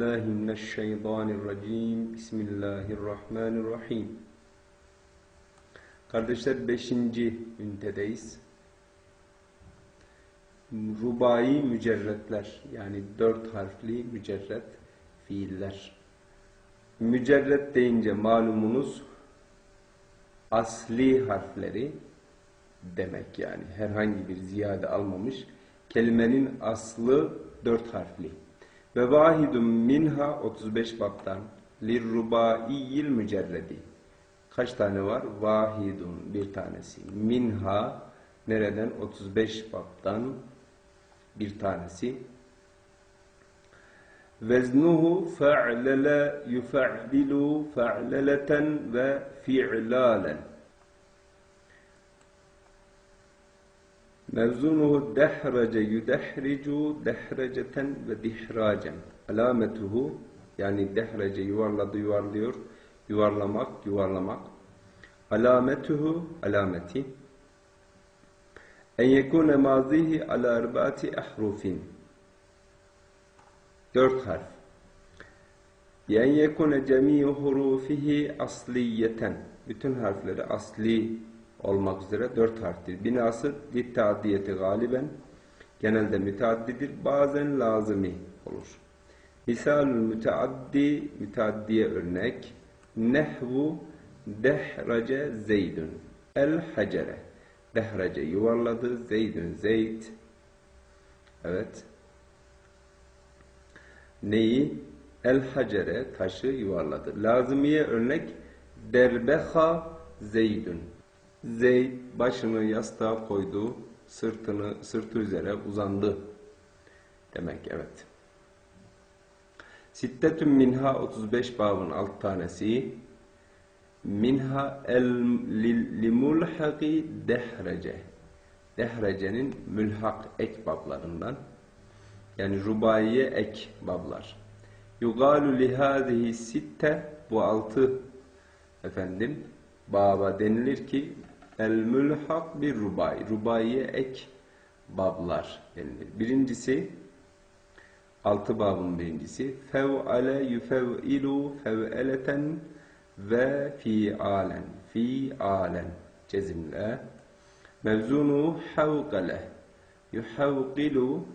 بالله من الشيطان الرجيم بسم الله الرحمن الرحيم Kardeşler 5. ünitedeyiz. Rubai mücerretler yani dört harfli mücerret fiiller. Mücerret deyince malumunuz asli harfleri demek yani herhangi bir ziyade almamış. Kelimenin aslı dört harfli. Ve vahidun minha 35 baptan lirrubaiyil mücerredi. Kaç tane var? Vahidun bir tanesi. Minha nereden? 35 baptan bir tanesi. Veznuhu fe'lele yufe'lilu fe'leleten ve fi'lalen. Mevzunuhu dehrece yudehricu dehreceten ve dihracen. Alametuhu yani dehrece yuvarladı yuvarlıyor. Yuvarlamak yuvarlamak. Alametuhu alameti. En yekune mazihi ala erbati ahrufin. Dört harf. En yekune cemi'u hurufihi asliyeten. Bütün harfleri asli olmak üzere dört harftir. Binası littadiyeti galiben genelde müteaddidir. Bazen lazımi olur. Misalül müteaddi müteaddiye örnek nehvu dehrace zeydün el hacere dehrace yuvarladı zeydün zeyd evet neyi el hacere taşı yuvarladı lazımiye örnek derbeha zeydün Zeyd başını yastığa koydu, sırtını sırtı üzere uzandı demek evet. Sittetün minha 35 babın alt tanesi minha el limulhaqi dehrece dehrecenin mülhak ek bablarından yani rubaiye ek bablar. Yugalu lihadihi sitte bu altı efendim baba denilir ki El mülhak bir rubai. Rubaiye ek bablar denilir. Birincisi altı babın birincisi fev'ale yufev'ilu fev'eleten ve fi'alen. Fi'alen cezimle. Mevzunu havqale yuhavqilu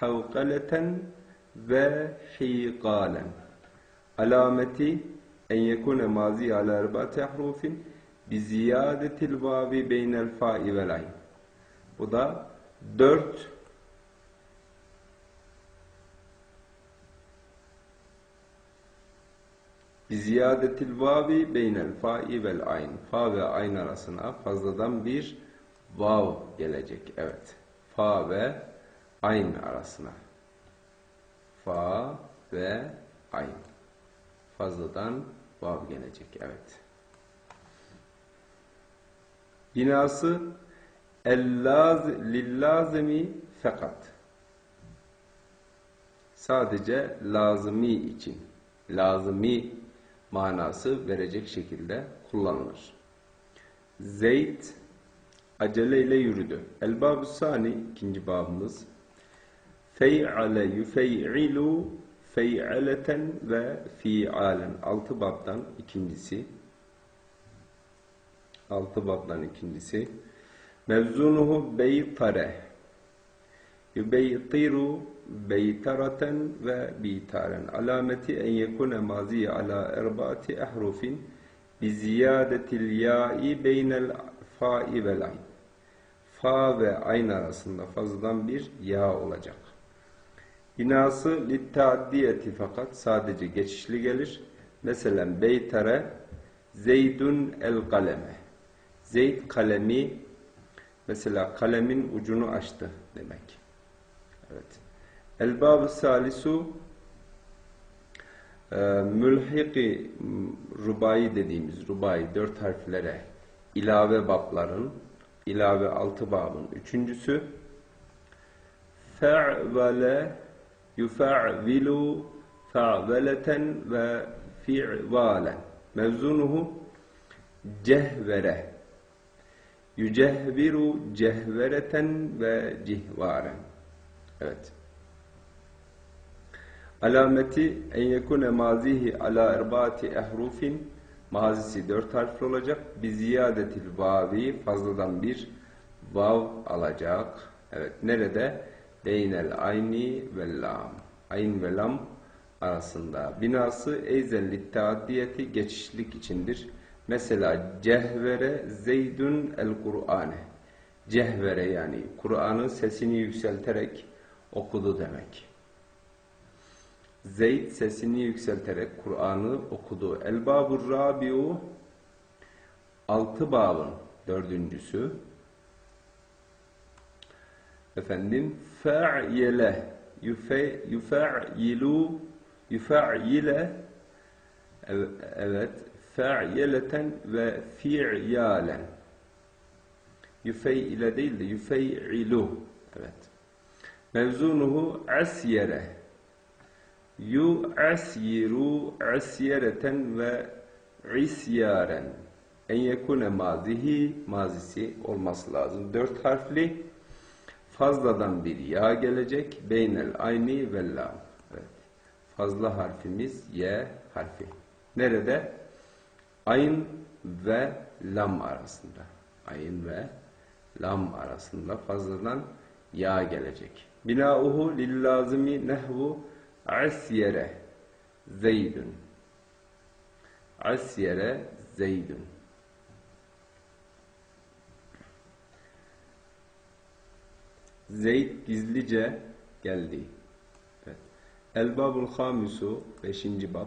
havqaleten ve fiqalen. Alameti en yekune mazi ala erbati ahrufin bi ziyadetil vavi beynel fa'i vel ayn. Bu da dört bi ziyadetil vavi beynel fa'i vel ayn. Fa ve ayn arasına fazladan bir vav gelecek. Evet. Fa ve ayn arasına. Fa ve ayn. Fazladan vav gelecek. Evet. Binası ellaz lillazimi fakat. Sadece lazımi için. Lazımi manası verecek şekilde kullanılır. Zeyd aceleyle yürüdü. El-Bab-ı Sani ikinci babımız. Fey'ale yufey'ilu fey'aleten ve fi'alen. Altı babdan ikincisi. Altı babdan ikincisi. Mevzunuhu beytare. Yübeytiru beytareten ve bitaren. Alameti en yekune maziye ala erbaati ahrufin bi ziyadetil ya'i beynel fa'i vel ayn. Fa ve ayn arasında fazladan bir ya olacak. Binası littaaddiyeti fakat sadece geçişli gelir. Mesela beytare zeydun el kaleme. Zeyd kalemi mesela kalemin ucunu açtı demek. Evet. Elbab-ı salisu e, mülhiki rubai dediğimiz rubai dört harflere ilave babların ilave altı babın üçüncüsü fe'vele yufe'vilu fe'veleten ve fi'valen mevzunuhu cehvere yücehviru cehvereten ve cihvaren evet Alameti en yekune mazihi ala erbaati ehrufin mazisi dört harfli olacak. Bi ziyadetil vavi fazladan bir vav alacak. Evet nerede? Beynel ayni ve lam. Ayn ve lam arasında. Binası eyzelli taaddiyeti geçişlik içindir. Mesela cehvere zeydün el Kur'ane. Cehvere yani Kur'an'ın sesini yükselterek okudu demek. Zeyd sesini yükselterek Kur'an'ı okudu. El babur rabiu altı babın dördüncüsü efendim fe'yele yufe yufe'ilu yufe'ile ev- evet fe'yeleten ve fi'yalen. Yüfeyle değil de yüfe'ilu. Evet. Mevzunuhu asyere. Yu asyiru asyereten ve isyaren. En yekune mazihi mazisi olması lazım. Dört harfli. Fazladan bir ya gelecek. Beynel ayni ve lam. Evet. fazla harfimiz y harfi. Nerede Ayn ve lam arasında. Ayn ve lam arasında fazladan ya gelecek. Binauhu lillazimi nehvu asyere zeydün. Asyere zeydün. Zeyd gizlice geldi. Evet. El-babul hamisu 5. bab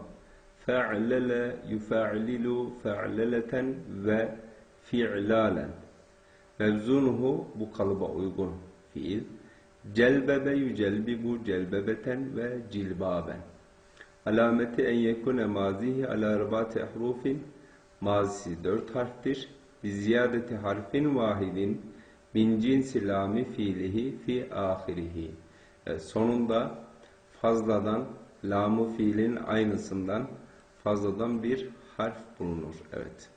fe'lele yufe'lilu fe'leleten ve fi'lalen mevzunuhu bu kalıba uygun fiil. Celbebe yücelbibu celbebeten ve cilbaben. Alameti en yekune mazihi ala erbati ehrufin. Mazisi dört harftir. Bi ziyadeti harfin vahidin. Min cinsi lami fiilihi fi ahirihi Evet, sonunda fazladan lamı fiilin aynısından fazladan bir harf bulunur. Evet.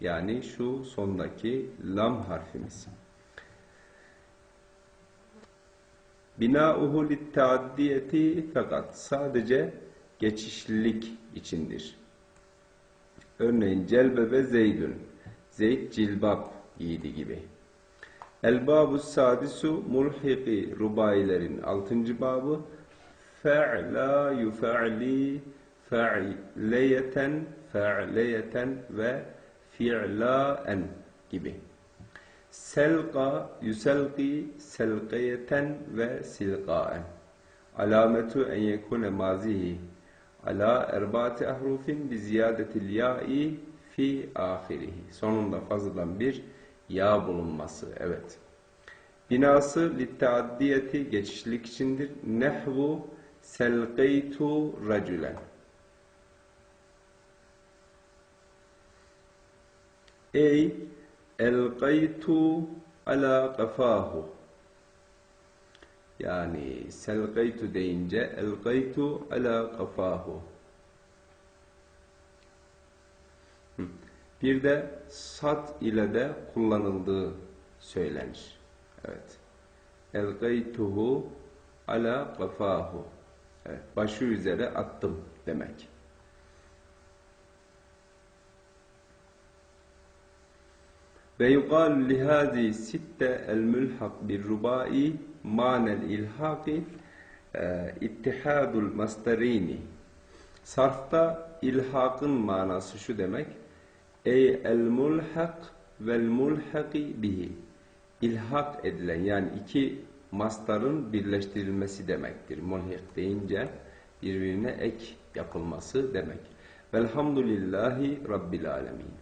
Yani şu sondaki lam harfimiz. Binauhu littaaddiyeti fakat sadece geçişlilik içindir. Örneğin celbe ve zeydün. Zeyd cilbab giydi gibi. El-babu sadisu mulhiki rubailerin altıncı babı fe'la yufe'li fe'leyeten fe'leyeten ve fi'laen gibi. Selqa yuselqi selqiyeten ve silqaen. Alametu en yekune mazihi ala erbaati ahrufin bi ziyadetil ya'i fi ahirihi. Sonunda fazladan bir ya bulunması. Evet. Binası littaaddiyeti geçişlik içindir. Nehvu selqeytu racülen. Ey elqaytu ala kafahu. Yani selqaytu deyince elqaytu ala kafahu. Bir de sat ile de kullanıldığı söylenir. Evet. Elgaytuhu ala kafahu. Evet, başı üzere attım demek. Ve yuqalu lihazi sitte el mulhak bir rubai manel ilhaki e, ittihadul masdarini. Sarfta ilhakın manası şu demek. Ey el mulhak vel mulhaki bihi. İlhak edilen yani iki mastarın birleştirilmesi demektir. Mulhik deyince birbirine ek yapılması demek. Velhamdülillahi Rabbil alemin.